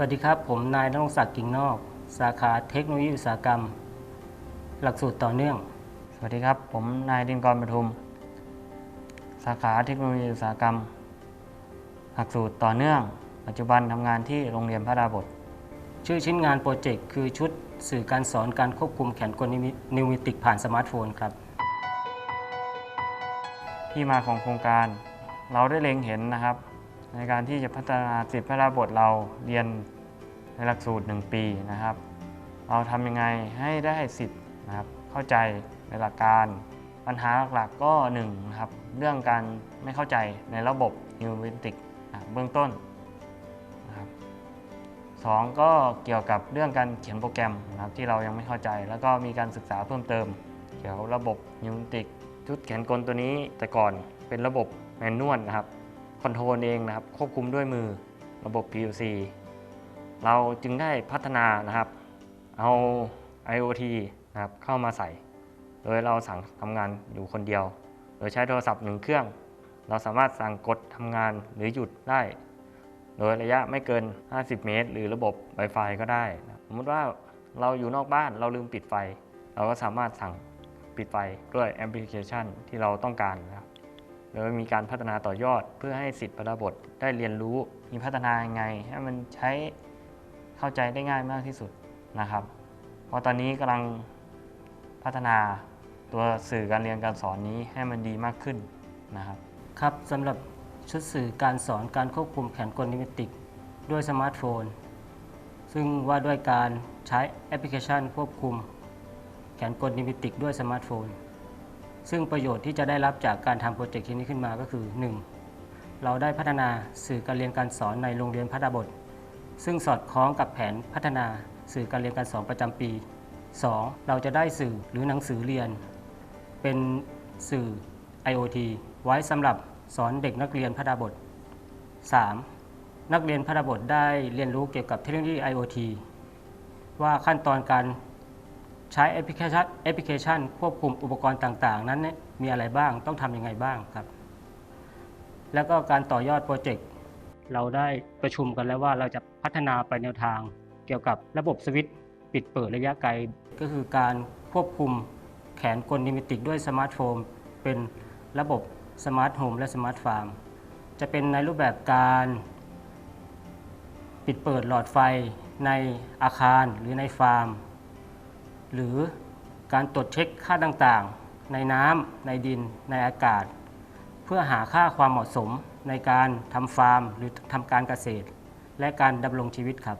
วัสดีครับ ผมนายนรงศักดิ์กิ่งนอก สาขาเทคโนโลยีอุตสาหกรรม หลักสูตรต่อเนื่อง สวัสดีครับ ผมนายดินกรปทุม สาขาเทคโนโลยีอุตสาหกรรม หลักสูตรต่อเนื่อง ปัจจุบันทำงานที่โรงเรียนพระดาบท ชื่อชิ้นงานโปรเจกต์คือชุดสื่อการสอนการควบคุมแขนกลนิวมิติกผ่านสมาร์ทโฟนครับที่มาของโครงการ เราได้เล็งเห็นนะครับ ในการที่จะพัฒนาสิทธิพระดาบทเราเรียนในหลักสูตร 1 ปีนะครับ เราทำยังไงให้ได้สิทธิ์นะครับเข้าใจในหลักการปัญหาหลักๆก็1นงนะครับเรื่องการไม่เข้าใจในระบบนิวเวนติกเบื้องต้นนะครับสองก็เกี่ยวกับเรื่องการเขียนโปรแกรมนะครับที่เรายังไม่เข้าใจ แล้วก็มีการศึกษาเพิ่มเติม เกี่ยวกับระบบนิวเวนติกชุดแขนกลตัวนี้แต่ก่อนเป็นระบบแมนนวลนะครับ คอนโทรลเองนะครับควบคุมด้วยมือระบบ PLC เราจึงได้พัฒนานะครับ เอา IoT นะครับเข้ามาใส่ โดยเราสั่งทำงานอยู่คนเดียว โดยใช้โทรศัพท์หนึ่งเครื่อง เราสามารถสั่งกดทำงานหรือหยุดได้ โดยระยะไม่เกิน 50 เมตร หรือระบบ Wi-Fi ก็ได้ สมมติว่าเราอยู่นอกบ้านเราลืมปิดไฟ เราก็สามารถสั่งปิดไฟด้วยแอปพลิเคชันที่เราต้องการนะครับ โดยมีการพัฒนาต่อยอดเพื่อให้สิทธิ์ประบทได้เรียนรู้มีพัฒนายังไง ให้มันใช้เข้าใจได้ง่ายมากที่สุดนะครับเพราะตอนนี้กำลังพัฒนาตัวสื่อการเรียนการสอนนี้ให้มันดีมากขึ้นนะครับ ครับสำหรับชุดสื่อการสอนการควบคุมแขนกลนิมิติกด้วยสมาร์ทโฟน ซึ่งว่าด้วยการใช้แอปพลิเคชันควบคุมแขนกลนิมิติกด้วยสมาร์ทโฟน ซึ่งประโยชน์ที่จะได้รับจากการทำโปรเจกต์ชิ้นนี้ขึ้นมาก็คือ 1. เราได้พัฒนาสื่อการเรียนการสอนในโรงเรียนพระดาบท ซึ่งสอดคล้องกับแผนพัฒนาสื่อการเรียนการสอนประจำปี 2. เราจะได้สื่อหรือหนังสือเรียน เป็นสื่อ IoT ไว้สำหรับสอนเด็กนักเรียนพระดาบท 3. นักเรียนพระดาบทได้เรียนรู้เกี่ยวกับเทคโนโลยี IoT ว่าขั้นตอนการ ใช้แอปพลิเคชันแอปพลิเคชันควบคุมอุปกรณ์ต่างๆ นั้นเนี่ยมีอะไรบ้างต้องทำยังไงบ้างครับ แล้วก็การต่อยอดโปรเจกต์เราได้ประชุมกันแล้วว่าเราจะพัฒนาไปแนวทาง เกี่ยวกับระบบสวิตช์ปิดเปิดระยะไกล ก็คือการควบคุมแขนกลนิมิติกด้วยสมาร์ทโฟนเป็นระบบสมาร์ทโฮมและสมาร์ทฟาร์มจะเป็นในรูปแบบการปิดเปิดหลอดไฟในอาคารหรือในฟาร์ม หรือการตรวจเช็คค่าต่างๆ ในน้ำในดิน ในอากาศ เพื่อหาค่าความเหมาะสมในการทำฟาร์ม หรือทำการเกษตร และการดำรงชีวิตครับ